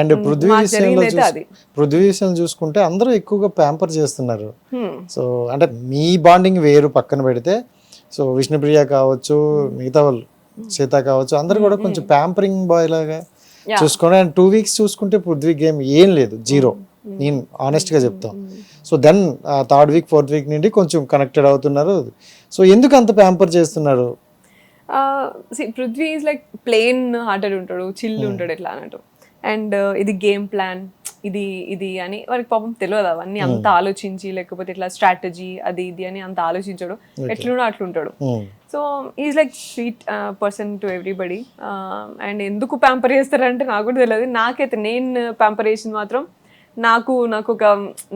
And Prithvi విషయంలో విషయం చూసుకుంటే అందరూ ఎక్కువగా ప్యాంపర్ చేస్తున్నారు. Hmm. సో అంటే మీ బాండింగ్ వేరు పక్కన పెడితే సో విష్ణుప్రియ కావచ్చు మిగతా వాళ్ళు సీత కావచ్చు అందరు కూడా కొంచెం ప్యాంపరింగ్ బాయ్ లాగా. చూసుకోండి అండ్ టూ వీక్స్ చూసుకుంటే పృథ్వీ గేమ్ ఏం లేదు జీరో నేను honest గా చెప్తాం. So then third week fourth week నుండి కొంచెం కనెక్టెడ్ అవుతున్నారు. సో ఎందుకు అంత ప్యాంపర్ చేస్తున్నారు? Prithvi is like plain hearted ఉంటాడు చిల్ ఉంటాడు ఎట్లా అన్నట్టు. అండ్ ఇది గేమ్ ప్లాన్ ఇది ఇది అని వారికి పాపం తెలియదు అవన్నీ అంత ఆలోచించి లేకపోతే ఇట్లా స్ట్రాటజీ అది ఇది అని అంత ఆలోచించడు. ఎట్లుండో అట్లుంటాడు. Hmm. So is like sweet person to everybody and ఎందుకు ప్యాంపర్ చేస్తారంటే నాకు కూడా తెలియదు నాకైతే నేను ప్యాంపర్ చేసింది మాత్రం నాకు నాకు ఒక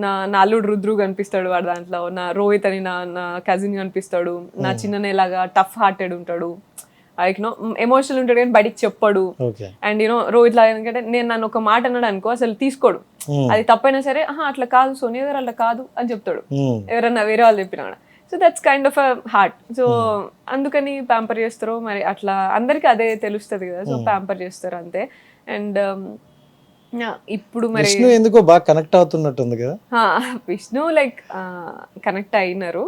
నా నా అల్లుడు రుద్రు కనిపిస్తాడు వాడు దాంట్లో. నా రోహిత్ అని నా నా కజిన్ కనిపిస్తాడు. నా చిన్ననేలాగా టఫ్ హార్టెడ్ ఉంటాడు. లైక్ నో ఎమోషనల్ ఉంటాడు కానీ బయటికి చెప్పడు. అండ్ యూనో రోహిత్ లాగా ఎందుకంటే నేను నన్ను ఒక మాట అన్నాడు అనుకో అసలు తీసుకోడు. Hmm. అది తప్పైనా సరే "ఆహా, అట్లా కాదు సోనియా గారు అట్లా కాదు అని చెప్తాడు. Hmm. ఎవరన్నా వేరే వాళ్ళు చెప్పినా so that's kind of a heart so అందుకని ప్యాంపర్ చేస్తారు మరి అట్లా అందరికి అదే తెలుస్తుంది కదా. సో ప్యాంపర్ చేస్తారు అంతే. అండ్ ఇప్పుడు మరి విష్ణు ఎందుకో బాగా కనెక్ట్ అవుతున్నట్టుంది కదా. విష్ణు లైక్ కనెక్ట్ అయినారు.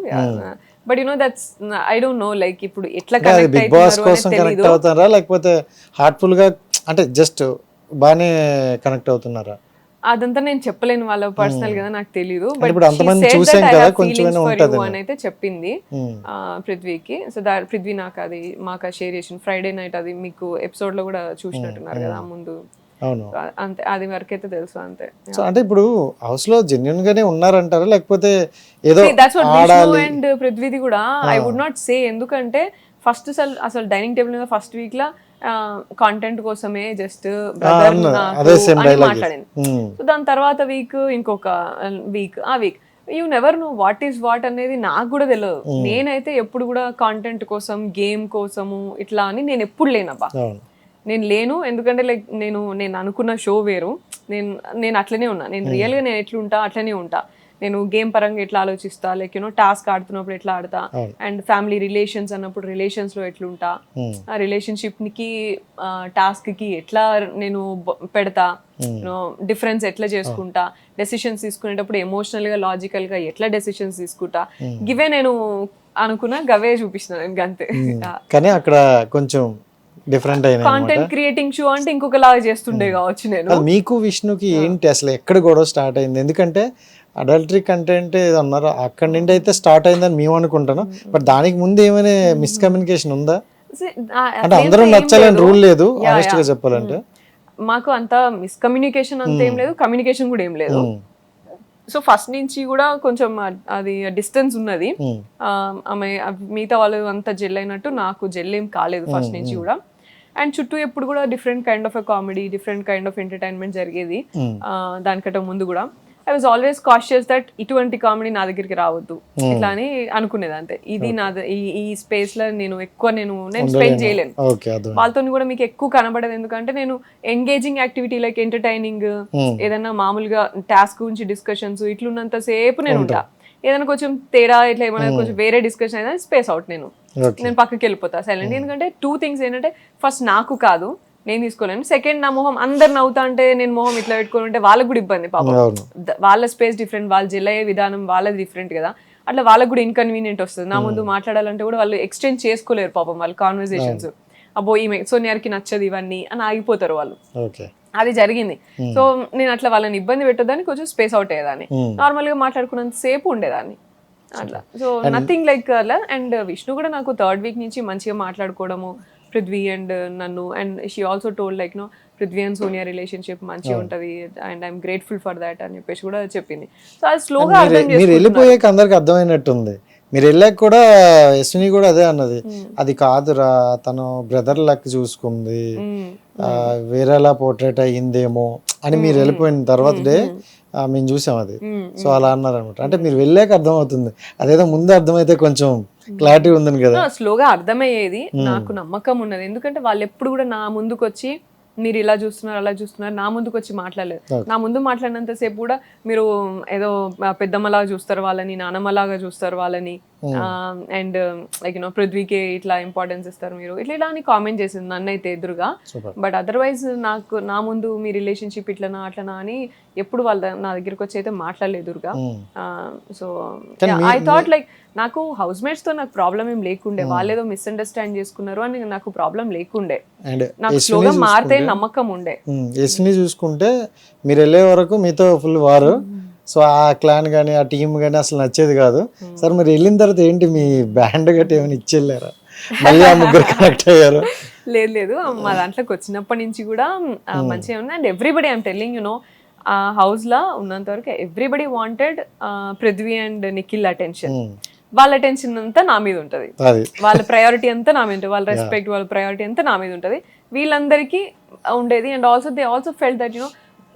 But you know that's I don't know like ఇప్పుడు ఎట్లా కనెక్ట్ బిగ్ బాస్ కోసం కనెక్ట్ అవుతారా లేకపోతే హార్ట్ఫుల్గా అంటే జస్ట్ బాగానే కనెక్ట్ అవుతున్నారా? అదంతా నేను చెప్పలేను వాళ్ళ పర్సనల్ కదా నాకు తెలియదు బట్ ఇప్పుడు అంతమంది చూసాం కదా, కొంచెమైనా ఉంటది అని అయితే చెప్పింది. Hmm. ఆ, పృథ్వీకి. సో దా పృథ్వీ నాకు అది మాకు షేర్ చేసిన ఫ్రైడే నైట్ అది మీకు ఎపిసోడ్లో కూడా చూసినట్టున్నారు కదా ముందు. అవును. అంతే అది వరకు అయితే తెలుసు అంతే. సో అంటే ఇప్పుడు హౌస్లో జెన్యున్ గానే ఉన్నారంటారా? లేకపోతే ఏదో దట్స్ వాట్ అండ్ పృథ్వీది కూడా ఐ వుడ్ నాట్ సే ఎందుకంటే ఫస్ట్ అసలు అసలు డైనింగ్ టేబుల్ మీద ఫస్ట్ వీక్ లా కాంటెంట్ కోసమే జస్ట్ బ్రదర్. మాట్లాడింది. సో దాని తర్వాత వీక్ ఇంకొక వీక్ ఆ week you never know what is what అనేది నాకు కూడా తెలియదు నేనైతే ఎప్పుడు కూడా కాంటెంట్ కోసం గేమ్ కోసము ఇట్లా అని నేను ఎప్పుడు లేనబ్బా. నేను లేను ఎందుకంటే లైక్ నేను నేను అనుకున్న షో వేరు. నేను నేను అట్లనే ఉన్నా. నేను రియల్గా నేను ఎట్లుంటా అట్లనే ఉంటా. నేను గేమ్ పరంగా ఎట్లా ఆలోచిస్తా లైక్ యూనో టాస్క్ ఆడుతున్నప్పుడు ఎట్లా ఆడతా. అండ్ ఫ్యామిలీ రిలేషన్స్ అన్నప్పుడు relations లో ఎట్లుంటా. Hmm. ఆ రిలేషన్షిప్కి టాస్క్కి ఎట్లా నేను పెడతా. డిఫరెన్స్ ఎట్లా చేసుకుంటా. డెసిషన్స్ తీసుకునేటప్పుడు ఎమోషనల్గా లాజికల్గా ఎట్లా డెసిషన్స్ తీసుకుంటా. గివే నేను అనుకున్నా గవే చూపించిన నేను అంతే కానీ అక్కడ కొంచెం డిఫరెంట్ అయినా కాంటెంట్ క్రియేటింగ్ షో అంటే ఇంకొక లాగా చేస్తుండే కావచ్చు నేను. మీకు విష్ణుకి ఏంటి అసలు ఎక్కడ గొడవ స్టార్ట్ అయింది? ఎందుకంటే అడల్టరీ కంటెంట్ ఏదో అన్నారు అక్కడి నుండి అయితే స్టార్ట్ అయిందని మేము అనుకుంటాను బట్ దానికి ముందు ఏమైనా మిస్కమ్యూనికేషన్ ఉందా? అంటే అందరూ నచ్చాలని. రూల్ లేదు ఆనెస్ట్గా. చెప్పాలంటే. మాకు అంత మిస్కమ్యూనికేషన్ అంత ఏం లేదు కమ్యూనికేషన్ కూడా ఏం లేదు. Hmm. సో ఫస్ట్ నుంచి కూడా కొంచెం అది డిస్టెన్స్ ఉన్నది. Hmm. ఆమె మిగతా వాళ్ళు అంతా జెల్ అయినట్టు నాకు జెల్ ఏం కాలేదు ఫస్ట్ నుంచి కూడా. అండ్ చుట్టూ ఎప్పుడు కూడా different kind of comedy different kind of entertainment జరిగేది. Hmm. దానికంటే ముందు కూడా. I was always cautious that ఇటువంటి కామెడీ నా దగ్గరికి రావద్దు. ఇట్లా అని అనుకునేది అంతే. ఇది నా ఈ స్పేస్లో నేను ఎక్కువ నేను నేను స్పెండ్ చేయలేను. వాళ్ళతో కూడా మీకు ఎక్కువ కనబడదు. ఎందుకంటే నేను engaging activity like entertaining Hmm. ఏదైనా మామూలుగా టాస్క్ గురించి డిస్కషన్స్ ఇట్లున్నంత సేపు నేను ఉంటా. ఏదైనా కొంచెం తేడా ఇట్లా ఏమైనా కొంచెం వేరే డిస్కషన్ అయినా స్పేస్ అవుట్ నేను. నేను పక్కకి వెళ్ళిపోతా. సైలెంట్ ఎందుకంటే టూ థింగ్స్ ఏంటంటే ఫస్ట్ నాకు కాదు నేను తీసుకోలేను. సెకండ్ నా మొహం అందరు నవ్వుతా అంటే నేను మొహం ఇట్లా పెట్టుకుని ఉంటే వాళ్ళకి కూడా ఇబ్బంది పాపం. వాళ్ళ స్పేస్ డిఫరెంట్ వాళ్ళ జెల్ అయ్యే విధానం వాళ్ళది డిఫరెంట్ కదా. అట్లా వాళ్ళకి కూడా ఇన్కన్వీనియంట్ వస్తుంది. నా ముందు మాట్లాడాలంటే కూడా వాళ్ళు ఎక్స్చేంజ్ చేసుకోలేరు పాపం వాళ్ళ కాన్వర్సేషన్స్ అబ్బో ఈమె సోనియాకి నచ్చదు ఇవన్నీ అని ఆగిపోతారు వాళ్ళు. అది జరిగింది. సో నేను అట్లా వాళ్ళని ఇబ్బంది పెట్టొద్దని కొంచెం స్పేస్ అవుట్ అయ్యేదాన్ని. నార్మల్గా మాట్లాడుకున్నంత సేపు ఉండేదాన్ని. అట్లా. సో నథింగ్ లైక్ అలా. అండ్ విష్ణు కూడా నాకు థర్డ్ వీక్ నుంచి మంచిగా మాట్లాడుకోవడము పృథ్వీ అండ్ నన్ను. And she also told like no Prithvi and Sonia relationship మంచిగా ఉంటది. And I'm grateful for that అని చెప్పేసి కూడా చెప్పింది. సో అది స్లోగా అర్థం మీరు. వెళ్ళిపోయాక అందరికి అర్థమైనట్టుంది. మీరు వెళ్ళాక కూడా యశ్విని కూడా అదే అన్నది. అది కాదురా తను బ్రదర్ లక్ చూసుకుంది. వేరేలా పోర్ట్రేట్ అయ్యిందేమో అని మీరు వెళ్ళిపోయిన తర్వాత డే మేము. చూసాం అది. సో అలా అన్నారు అనమాట అంటే మీరు వెళ్ళాక అర్థమవుతుంది. అదేదో ముందు అర్థమైతే కొంచెం క్లారిటీ ఉందని కదా. స్లోగా అర్థమయ్యేది నాకు నమ్మకం ఉన్నది. ఎందుకంటే వాళ్ళు ఎప్పుడు కూడా నా ముందుకు వచ్చి మీరు ఇలా చూస్తున్నారు అలా చూస్తున్నారు. నా ముందుకు వచ్చి మాట్లాడలేదు. నా ముందు మాట్లాడినంత సేపు కూడా మీరు ఏదో పెద్దమ్మలాగా చూస్తారు వాళ్ళని నానమ్మలాగా చూస్తారు వాళ్ళని. అండ్ లైక్ యూనో పృథ్వీకి ఇట్లా ఇంపార్టెన్స్ ఇస్తారు మీరు. ఇట్లా ఇలా అని కామెంట్ చేసింది నన్ను అయితే ఎదురుగా బట్ అదర్వైజ్ నాకు నా ముందు మీ రిలేషన్షిప్ ఇట్లనా అట్లనా అని ఎప్పుడు వాళ్ళ నా దగ్గరికి వచ్చి అయితే మాట్లాడలేదు ఎదురుగా. సో ఐ థాట్ లైక్ నాకు హౌస్ మేట్స్తో నాకు ప్రాబ్లం ఏం లేకుండే. వాళ్ళు ఏదో మిస్అండర్స్టాండ్ చేసుకున్నారు అని నాకు ప్రాబ్లం లేకుండే. నాకు స్లోగా మారితే నమ్మకం ఉండే. ఎస్ని చూసుకుంటే మీరు వెళ్ళే వరకు మీతో ఫుల్ వారు. సో ఆ క్లాన్ కానీ ఆ టీం కానీ అసలు నచ్చేది కాదు. సార్ మీరు వెళ్ళిన తర్వాత ఏంటి మీ బ్యాండ్ గట్టి ఏమైనా ఇచ్చెళ్ళారా? మళ్ళీ ఆ ముగ్గురు కనెక్ట్ అయ్యారు. లేదు లేదు. మా దాంట్లోకి వచ్చినప్పటి నుంచి కూడా ఆ, మంచిగా ఉంది. And everybody I'm telling you know ఆ హౌస్ లా ఉన్నంత వరకు everybody wanted Prithvi and Nikhil attention వాళ్ళ అటెన్షన్ అంతా నా మీద ఉంటది. వాళ్ళ ప్రయారిటీ అంతా నా మీద ఉంటుంది. వాళ్ళ రెస్పెక్ట్ వాళ్ళ ప్రయారిటీ అంతా నా మీద ఉంటుంది. వీళ్ళందరికీ ఉండేది. And also they also felt that you know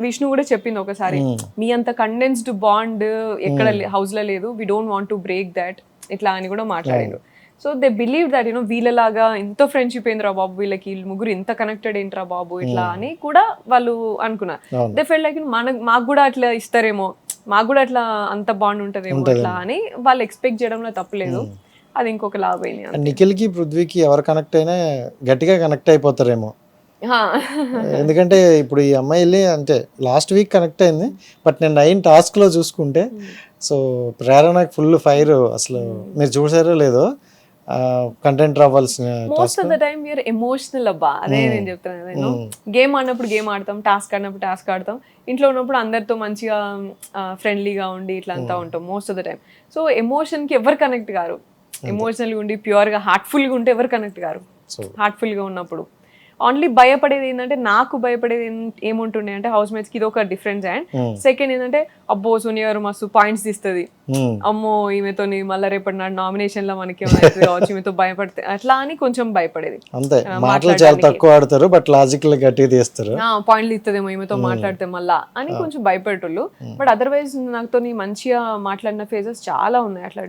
Vishnu కూడా చెప్పింది ఒకసారి మీ అంత కండెన్స్డ్ బాండ్ ఎక్కడ హౌస్లో లేదు we don't want to break that ఇట్లా అని కూడా మాట్లాడారు so they believe that you know వీళ్ళలాగా ఎంతో ఫ్రెండ్షిప్ ఏంద్రా బాబు వీళ్ళకి వీళ్ళు ముగ్గురు ఇంత కనెక్టెడ్ ఏంట్రా బాబు ఇట్లా అని కూడా వాళ్ళు అనుకున్నారు. దే ఫెల్ లైక్ మన మాకు కూడా అట్లా ఇస్తారేమో మాకు కూడా అట్లా అంత బాండ్ ఉంటదేమో అట్లా అని వాళ్ళు ఎక్స్పెక్ట్ చేయడంలో తప్పులేదు. అది ఇంకొక అండ్ నిఖిల్కి పృథ్వీకి ఎవరు కనెక్ట్ అయినా గట్టిగా కనెక్ట్ అయిపోతారేమో. ఎందుకంటే ఇప్పుడు ఈ అమ్మాయి వెళ్ళి అంటే లాస్ట్ వీక్ కనెక్ట్ అయింది బట్ నేను నైన్ టాస్క్లో చూసుకుంటే సో ప్రేరణకు ఫుల్ ఫైర్ అసలు. మీరు చూసారో లేదో కంటెంట్ రావాల్సిన most of the time you're emotional అబ్బా. అదే నేను చెప్తాను నేను గేమ్ ఆడినప్పుడు గేమ్ ఆడతాం టాస్క్ ఆడినప్పుడు టాస్క్ ఆడతాం. ఇంట్లో ఉన్నప్పుడు అందరితో మంచిగా ఫ్రెండ్లీగా ఉండి ఇట్లా అంతా ఉంటాం most of the time so ఎమోషన్కి ఎవరు కనెక్ట్ గారు ఎమోషనల్గా ఉండి ప్యూర్గా హార్ట్ఫుల్గా ఉంటే ఎవరు కనెక్ట్ గారు సో హార్ట్ఫుల్గా ఉన్నప్పుడు. ఓన్లీ భయపడేది ఏంటంటే నాకు భయపడేది ఏముంటుండే అంటే హౌస్ మేట్స్కి ఇది ఒక డిఫరెన్స్ అండ్ సెకండ్ ఏంటంటే అబ్బో సోనియా గారు మస్తు పాయింట్స్ తీస్తుంది. అమ్మో ఈమెతో మళ్ళీ రేపటి నాడు నామినేషన్లో మనకి కావచ్చు ఈమెతో భయపడితే అట్లా అని కొంచెం భయపడేది. అంతే మాటలు చాలా తక్కువ ఆడతారు బట్ గట్టిగా తీస్తారు. పాయింట్లు ఇస్తుందేమో ఈమెతో మాట్లాడితే మళ్ళా అని కొంచెం భయపెట్టోళ్ళు బట్ అదర్వైజ్ నాతో మంచిగా మాట్లాడిన ఫేజెస్ చాలా ఉన్నాయి అట్లా